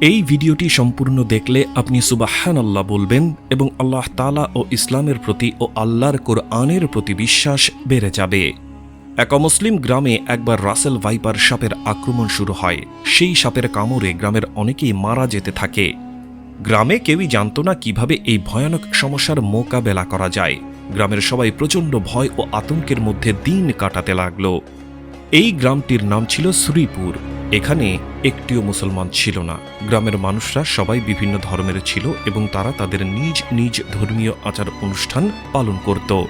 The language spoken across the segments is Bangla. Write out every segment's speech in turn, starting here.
এই ভিডিওটি সম্পূর্ণ দেখলে আপনি সুবাহান আল্লাহ বলবেন এবং আল্লাহ তালা ও ইসলামের প্রতি ও আল্লাহর কোরআনের প্রতি বিশ্বাস বেড়ে যাবে। এক অমুসলিম গ্রামে একবার রাসেল ভাইপার সাপের আক্রমণ শুরু হয়। সেই সাপের কামড়ে গ্রামের অনেকেই মারা যেতে থাকে। গ্রামে কেউই জানত না কীভাবে এই ভয়ানক সমস্যার মোকাবেলা করা যায়। গ্রামের সবাই প্রচণ্ড ভয় ও আতঙ্কের মধ্যে দিন কাটাতে লাগল। এই গ্রামটির নাম ছিল শ্রীপুর। এখানে একটিও মুসলমান ছিল না। গ্রামের মানুষরা সবাই বিভিন্ন ধর্মের ছিল এবং তারা তাদের নিজ নিজ ধর্মীয় আচার অনুষ্ঠান পালন করত।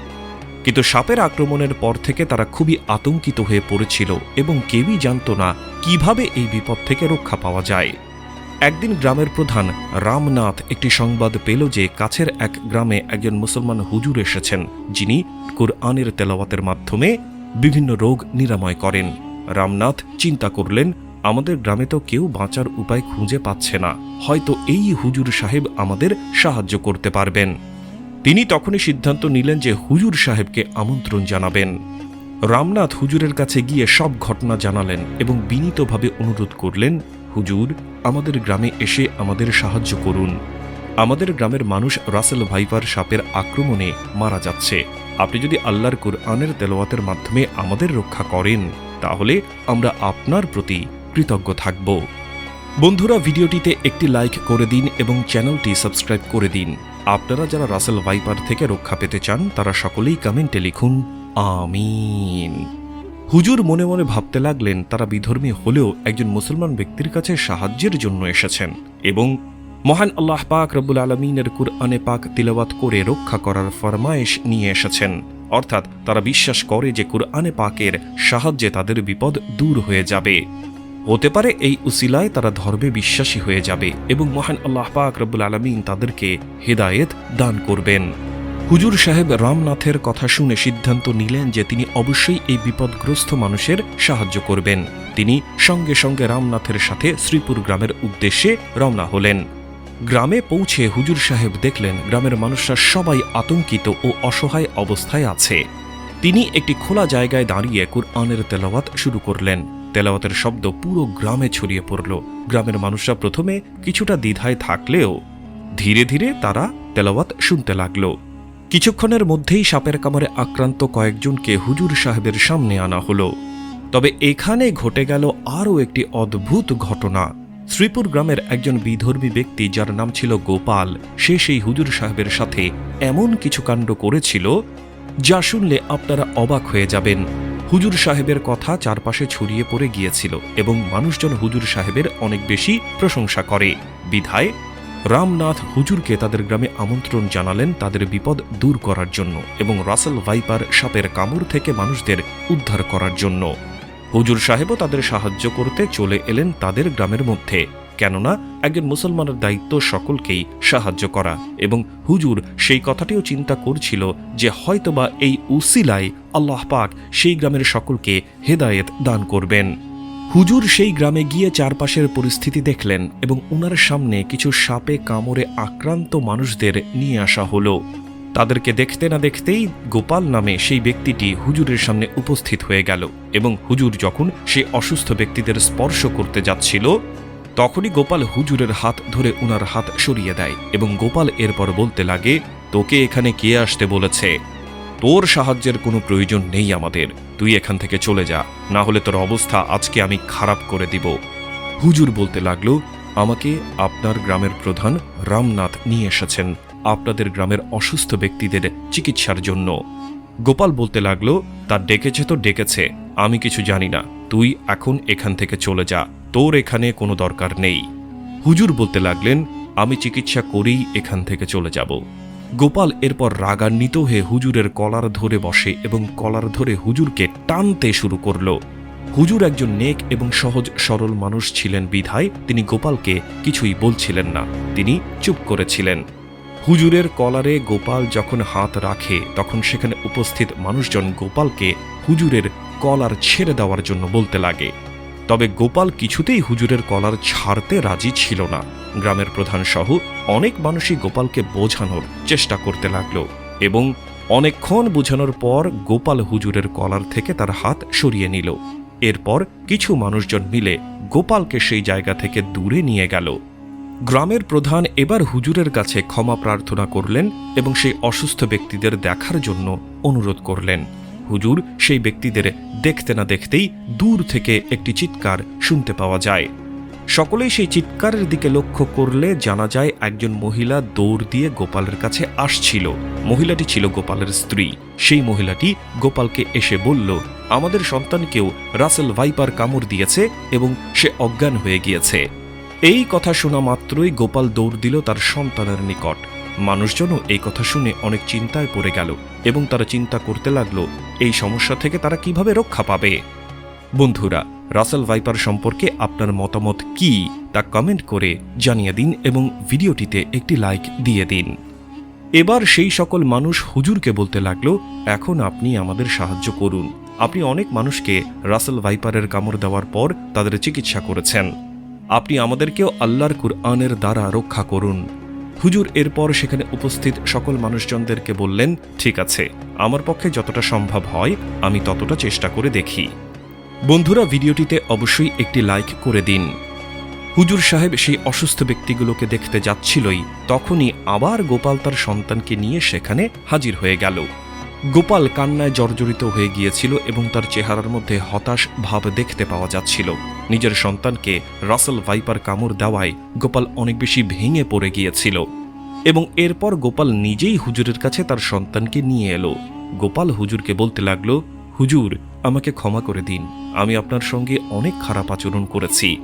কিন্তু সাপের আক্রমণের পর থেকে তারা খুবই আতঙ্কিত হয়ে পড়েছিল এবং কেউই জানত না কীভাবে এই বিপদ থেকে রক্ষা পাওয়া যায়। একদিন গ্রামের প্রধান রামনাথ একটি সংবাদ পেল যে কাছের এক গ্রামে একজন মুসলমান হুজুর এসেছেন, যিনি কোরআনের তেলাওয়াতের মাধ্যমে বিভিন্ন রোগ নিরাময় করেন। রামনাথ চিন্তা করলেন আমাদের গ্রামে তো কেউ বাঁচার উপায় খুঁজে পাচ্ছে না। হয়তো এই হুজুর সাহেব আমাদের সাহায্য করতে পারবেন। তিনি তখনই সিদ্ধান্ত নিলেন যে হুজুর সাহেবকে আমন্ত্রণ জানাবেন। রামনাথ হুজুরের কাছে গিয়ে সব ঘটনা জানালেন এবং বিনীতভাবে অনুরোধ করলেন, হুজুর, আমাদের গ্রামে এসে আমাদের সাহায্য করুন। আমাদের গ্রামের মানুষ রাসেল ভাইপার সাপের আক্রমণে মারা যাচ্ছে। আপনি যদি আল্লাহর কুরআনের তেলাওয়াতের মাধ্যমে আমাদের রক্ষা করেন, তাহলে আমরা আপনার প্রতি কৃতজ্ঞ থাকব। বন্ধুরা, ভিডিওটিতে একটি লাইক করে দিন এবং চ্যানেলটি সাবস্ক্রাইব করে দিন। আপনারা যারা রাসেল ভাইপার থেকে রক্ষা পেতে চান, তারা সকলেই কমেন্টে লিখুন, আমিন। হুজুর মনে মনে ভাবতে লাগলেন, তারা বিধর্মী হলেও একজন মুসলমান ব্যক্তির কাছে সাহায্যের জন্য এসেছেন এবং মহান আল্লাহ পাক রব্বুল আলমিনের কুরআনে পাক তিলাওয়াত করে রক্ষা করার ফরমায়েশ নিয়ে এসেছেন। অর্থাৎ তারা বিশ্বাস করে যে কুরআনে পাকের সাহায্যে তাদের বিপদ দূর হয়ে যাবে। হতে পারে এই উসিলায় তারা ধর্মে বিশ্বাসী হয়ে যাবে এবং মহান আল্লাহ পাক রব্বুল আলমিন তাদেরকে হেদায়েত দান করবেন। হুজুর সাহেব রামনাথের কথা শুনে সিদ্ধান্ত নিলেন যে তিনি অবশ্যই এই বিপদগ্রস্ত মানুষের সাহায্য করবেন। তিনি সঙ্গে সঙ্গে রামনাথের সাথে শ্রীপুর গ্রামের উদ্দেশ্যে রওনা হলেন। গ্রামে পৌঁছে হুজুর সাহেব দেখলেন গ্রামের মানুষরা সবাই আতঙ্কিত ও অসহায় অবস্থায় আছে। তিনি একটি খোলা জায়গায় দাঁড়িয়ে কুরআনের তেলাওয়াত শুরু করলেন। তেলাওয়াতের শব্দ পুরো গ্রামে ছড়িয়ে পড়ল। গ্রামের মানুষরা প্রথমে কিছুটা দ্বিধায় থাকলেও ধীরে ধীরে তারা তেলাওয়াত শুনতে লাগল। কিছুক্ষণের মধ্যেই সাপের কামড়ে আক্রান্ত কয়েকজনকে হুজুর সাহেবের সামনে আনা হলো। তবে এখানে ঘটে গেল আরও একটি অদ্ভুত ঘটনা। শ্রীপুর গ্রামের একজন বিধর্মী ব্যক্তি যার নাম ছিল গোপাল, সে সেই হুজুর সাহেবের সাথে এমন কিছু কাণ্ড করেছিল যা শুনলে আপনারা অবাক হয়ে যাবেন। হুজুর সাহেবের কথা চারপাশে ছড়িয়ে পড়ে গিয়েছিল এবং মানুষজন হুজুর সাহেবের অনেক বেশি প্রশংসা করে। বিধায় রামনাথ হুজুরকে তাদের গ্রামে আমন্ত্রণ জানালেন তাদের বিপদ দূর করার জন্য এবং রাসেল ভাইপার সাপের কামড় থেকে মানুষদের উদ্ধার করার জন্য। হুজুর সাহেবও তাদের সাহায্য করতে চলে এলেন তাদের গ্রামের মধ্যে। কেননা একজন মুসলমানের দায়িত্ব সকলকেই সাহায্য করা এবং হুজুর সেই কথাটিও চিন্তা করছিল যে হয়তোবা এই উসিলায় আল্লাহ পাক সেই গ্রামের সকলকে হেদায়েত দান করবেন। হুজুর সেই গ্রামে গিয়ে চারপাশের পরিস্থিতি দেখলেন এবং উনার সামনে কিছু সাপে কামড়ে আক্রান্ত মানুষদের নিয়ে আসা হলো। তাদেরকে দেখতে না দেখতেই গোপাল নামে সেই ব্যক্তিটি হুজুরের সামনে উপস্থিত হয়ে গেল এবং হুজুর যখন সেই অসুস্থ ব্যক্তিদের স্পর্শ করতে যাচ্ছিল তখনই গোপাল হুজুরের হাত ধরে উনার হাত সরিয়ে দেয় এবং গোপাল এরপর বলতে লাগে, তোকে এখানে কে আসতে বলেছে? তোর সাহায্যের কোনো প্রয়োজন নেই আমাদের। তুই এখান থেকে চলে যা, না হলে তোর অবস্থা আজকে আমি খারাপ করে দিব। হুজুর বলতে লাগল, আমাকে আপনার গ্রামের প্রধান রামনাথ নিয়ে এসেছেন। আপনাদের গ্রামের অসুস্থ ব্যক্তিদের চিকিৎসার জন্য। গোপাল বলতে লাগল তার ডেকেছে তো ডেকেছে, আমি কিছু জানি না। তুই এখন এখান থেকে চলে যা। তোর এখানে কোনো দরকার নেই। হুজুর বলতে লাগলেন, আমি চিকিৎসা করেই এখান থেকে চলে যাব। গোপাল এরপর রাগান্বিত হয়ে হুজুরের কলার ধরে বসে এবং কলার ধরে হুজুরকে টানতে শুরু করল। হুজুর একজন নেক এবং সহজ সরল মানুষ ছিলেন বিধায় তিনি গোপালকে কিছুই বলছিলেন না, তিনি চুপ করেছিলেন। হুজুরের কলারে গোপাল যখন হাত রাখে, তখন সেখানে উপস্থিত মানুষজন গোপালকে হুজুরের কলার ছেড়ে দেওয়ার জন্য বলতে লাগে। তবে গোপাল কিছুতেই হুজুরের কলার ছাড়তে রাজি ছিল না। গ্রামের প্রধান সহ অনেক মানুষই গোপালকে বোঝানোর চেষ্টা করতে লাগল এবং অনেকক্ষণ বোঝানোর পর গোপাল হুজুরের কলার থেকে তার হাত সরিয়ে নিল। এরপর কিছু মানুষজন মিলে গোপালকে সেই জায়গা থেকে দূরে নিয়ে গেল। গ্রামের প্রধান এবার হুজুরের কাছে ক্ষমা প্রার্থনা করলেন এবং সেই অসুস্থ ব্যক্তিদের দেখার জন্য অনুরোধ করলেন। হুজুর সেই ব্যক্তিদের দেখতে না দেখতেই দূর থেকে একটি চিৎকার শুনতে পাওয়া যায়। সকলেই সেই চিৎকারের দিকে লক্ষ্য করলে জানা যায় একজন মহিলা দৌড় দিয়ে গোপালের কাছে আসছিল। মহিলাটি ছিল গোপালের স্ত্রী। সেই মহিলাটি গোপালকে এসে বলল, আমাদের সন্তানকেও রাসেল ভাইপার কামড় দিয়েছে এবং সে অজ্ঞান হয়ে গিয়েছে। এই কথা শোনা মাত্রই গোপাল দৌড় দিল তার সন্তানের নিকট। মানুষজনও এই কথা শুনে অনেক চিন্তায় পড়ে গেল এবং তারা চিন্তা করতে লাগল, এই সমস্যা থেকে তারা কীভাবে রক্ষা পাবে? বন্ধুরা, রাসেল ভাইপার সম্পর্কে আপনার মতামত কি? তা কমেন্ট করে জানিয়ে দিন এবং ভিডিওটিতে একটি লাইক দিয়ে দিন। এবার সেই সকল মানুষ হুজুরকে বলতে লাগল, এখন আপনি আমাদের সাহায্য করুন। আপনি অনেক মানুষকে রাসেল ভাইপারের কামড় দেওয়ার পর তাদের চিকিৎসা করেছেন। আপনি আমাদেরকেও আল্লাহর কুরআনের দ্বারা রক্ষা করুন। হুজুর, এরপর সেখানে উপস্থিত সকল মানুষজনদেরকে বললেন, ঠিক আছে, আমার পক্ষে যতটা সম্ভব হয়, আমি ততটা চেষ্টা করে দেখি। বন্ধুরা, ভিডিওটিতে অবশ্যই একটি লাইক করে দিন। হুজুর সাহেব সেই অসুস্থ ব্যক্তিগুলোকে দেখতে যাচ্ছিলই, তখনই আবার গোপাল তার সন্তানকে নিয়ে সেখানে হাজির হয়ে গেল। গোপাল কান্নায় জর্জরিত হয়ে গিয়েছিল এবং তার চেহারার মধ্যে হতাশ ভাব দেখতে পাওয়া যাচ্ছিল। নিজের সন্তানকে রাসেল ভাইপার কামড় দেওয়ায় গোপাল অনেক বেশি ভেঙে পড়ে গিয়েছিল এবং এরপর গোপাল নিজেই হুজুরের কাছে তার সন্তানকে নিয়ে এলো। গোপাল হুজুরকে বলতে লাগল, হুজুর, আমাকে ক্ষমা করে দিন। আমি আপনার সঙ্গে অনেক খারাপ আচরণ করেছি।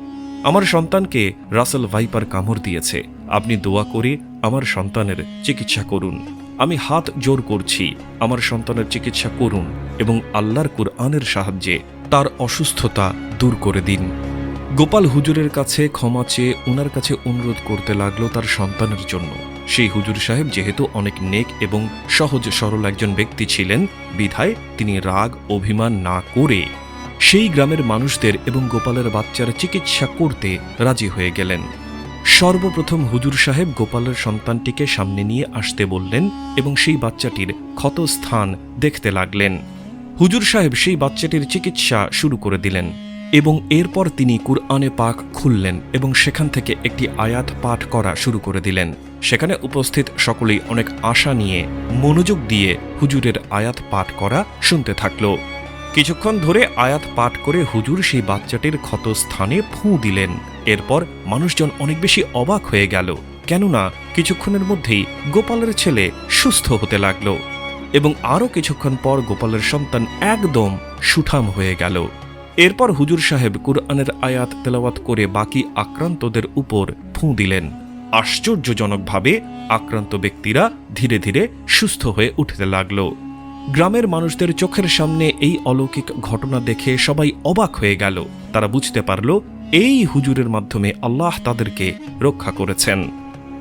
আমার সন্তানকে রাসেল ভাইপার কামড় দিয়েছে। আপনি দোয়া করে আমার সন্তানের চিকিৎসা করুন। আমি হাত জোর করছি। আমার সন্তানের চিকিৎসা করুন এবং আল্লাহর কুরআনের সাহায্যে তার অসুস্থতা দূর করে দিন। গোপাল হুজুরের কাছে ক্ষমা চেয়ে ওনার কাছে অনুরোধ করতে লাগল তার সন্তানের জন্য। সেই হুজুর সাহেব যেহেতু অনেক নেক এবং সহজ সরল একজন ব্যক্তি ছিলেন, বিধায় তিনি রাগ, অভিমান না করে সেই গ্রামের মানুষদের এবং গোপালের বাচ্চার চিকিৎসা করতে রাজি হয়ে গেলেন। সর্বপ্রথম হুজুর সাহেব গোপালের সন্তানটিকে সামনে নিয়ে আসতে বললেন এবং সেই বাচ্চাটির ক্ষত স্থান দেখতে লাগলেন। হুজুর সাহেব সেই বাচ্চাটির চিকিৎসা শুরু করে দিলেন এবং এরপর তিনি কুরআনে পাক খুললেন এবং সেখান থেকে একটি আয়াত পাঠ করা শুরু করে দিলেন। সেখানে উপস্থিত সকলেই অনেক আশা নিয়ে মনোযোগ দিয়ে হুজুরের আয়াত পাঠ করা শুনতে থাকল। কিছুক্ষণ ধরে আয়াত পাঠ করে হুজুর সেই বাচ্চাটির ক্ষত স্থানে ফুঁ দিলেন। এরপর মানুষজন অনেক বেশি অবাক হয়ে গেল। কেননা কিছুক্ষণের মধ্যেই গোপালের ছেলে সুস্থ হতে লাগল। এবং আরও কিছুক্ষণ পর গোপালের সন্তান একদম সুঠাম হয়ে গেল। এরপর হুজুর সাহেব কুরআনের আয়াত তেলাওয়াত করে বাকি আক্রান্তদের উপর ফুঁ দিলেন। আশ্চর্যজনকভাবে আক্রান্ত ব্যক্তিরা ধীরে ধীরে সুস্থ হয়ে উঠতে লাগল। গ্রামের মানুষদের চোখের সামনে এই অলৌকিক ঘটনা দেখে সবাই অবাক হয়ে গেল। তারা বুঝতে পারল, এই হুজুরের মাধ্যমে আল্লাহ তাদেরকে রক্ষা করেছেন।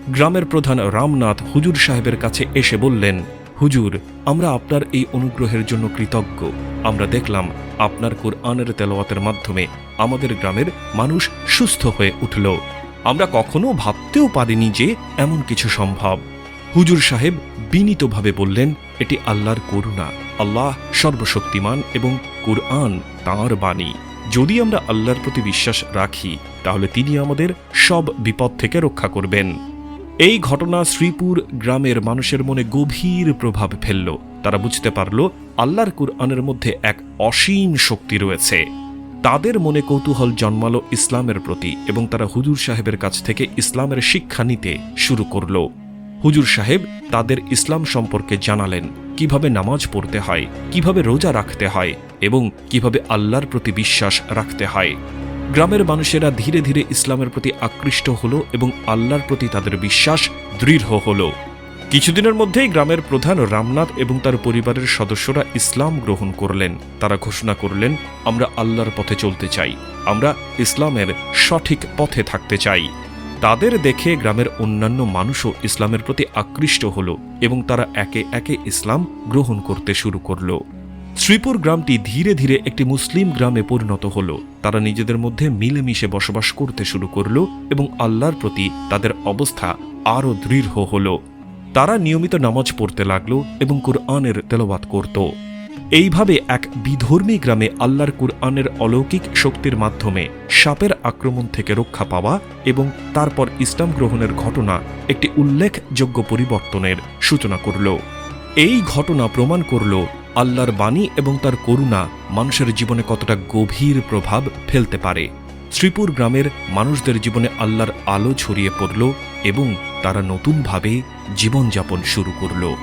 গ্রামের প্রধান রামনাথ হুজুর সাহেবের কাছে এসে বললেন হুজুর, আমরা আপনার এই অনুগ্রহের জন্য কৃতজ্ঞ। আমরা দেখলাম আপনার কোরআনের তেলাওয়াতের মাধ্যমে আমাদের গ্রামের মানুষ সুস্থ হয়ে উঠল। আমরা কখনো ভাবতেও পারিনি যে এমন কিছু সম্ভব। হুজুর সাহেব বিনীতভাবে বললেন, এটি আল্লাহর করুণা। আল্লাহ সর্বশক্তিমান এবং কুরআন তাঁর বাণী। যদি আমরা আল্লাহর প্রতি বিশ্বাস রাখি, তাহলে তিনি আমাদের সব বিপদ থেকে রক্ষা করবেন। এই ঘটনা শ্রীপুর গ্রামের মানুষের মনে গভীর প্রভাব ফেলল। তারা বুঝতে পারল, আল্লাহর কুরআনের মধ্যে এক অসীম শক্তি রয়েছে। তাদের মনে কৌতূহল জন্মালো ইসলামের প্রতি এবং তারা হুজুর সাহেবের কাছ থেকে ইসলামের শিক্ষা নিতে শুরু করল। হুজুর সাহেব তাদের ইসলাম সম্পর্কে জানালেন, কীভাবে নামাজ পড়তে হয়, কীভাবে রোজা রাখতে হয় এবং কীভাবে আল্লাহর প্রতি বিশ্বাস রাখতে হয়। গ্রামের মানুষেরা ধীরে ধীরে ইসলামের প্রতি আকৃষ্ট হলো এবং আল্লাহর প্রতি তাদের বিশ্বাস দৃঢ় হলো। কিছুদিনের মধ্যেই গ্রামের প্রধান রামনাথ এবং তার পরিবারের সদস্যরা ইসলাম গ্রহণ করলেন। তারা ঘোষণা করলেন, আমরা আল্লাহর পথে চলতে চাই। আমরা ইসলামের সঠিক পথে থাকতে চাই। তাদের দেখে গ্রামের অন্যান্য মানুষও ইসলামের প্রতি আকৃষ্ট হল এবং তারা একে একে ইসলাম গ্রহণ করতে শুরু করল। শ্রীপুর গ্রামটি ধীরে ধীরে একটি মুসলিম গ্রামে পরিণত হল। তারা নিজেদের মধ্যে মিলেমিশে বসবাস করতে শুরু করল এবং আল্লাহর প্রতি তাদের অবস্থা আরও দৃঢ় হল। তারা নিয়মিত নামাজ পড়তে লাগল এবং কুরআনের তেলাওয়াত করত। এইভাবে এক বিধর্মী গ্রামে আল্লাহর কুরআনের অলৌকিক শক্তির মাধ্যমে সাপের আক্রমণ থেকে রক্ষা পাওয়া এবং তারপর ইসলাম গ্রহণের ঘটনা একটি উল্লেখযোগ্য পরিবর্তনের সূচনা করল। এই ঘটনা প্রমাণ করল আল্লাহর বাণী এবং তার করুণা মানুষের জীবনে কতটা গভীর প্রভাব ফেলতে পারে। শ্রীপুর গ্রামের মানুষদের জীবনে আল্লাহর আলো ছড়িয়ে পড়ল এবং তারা নতুনভাবে জীবনযাপন শুরু করল।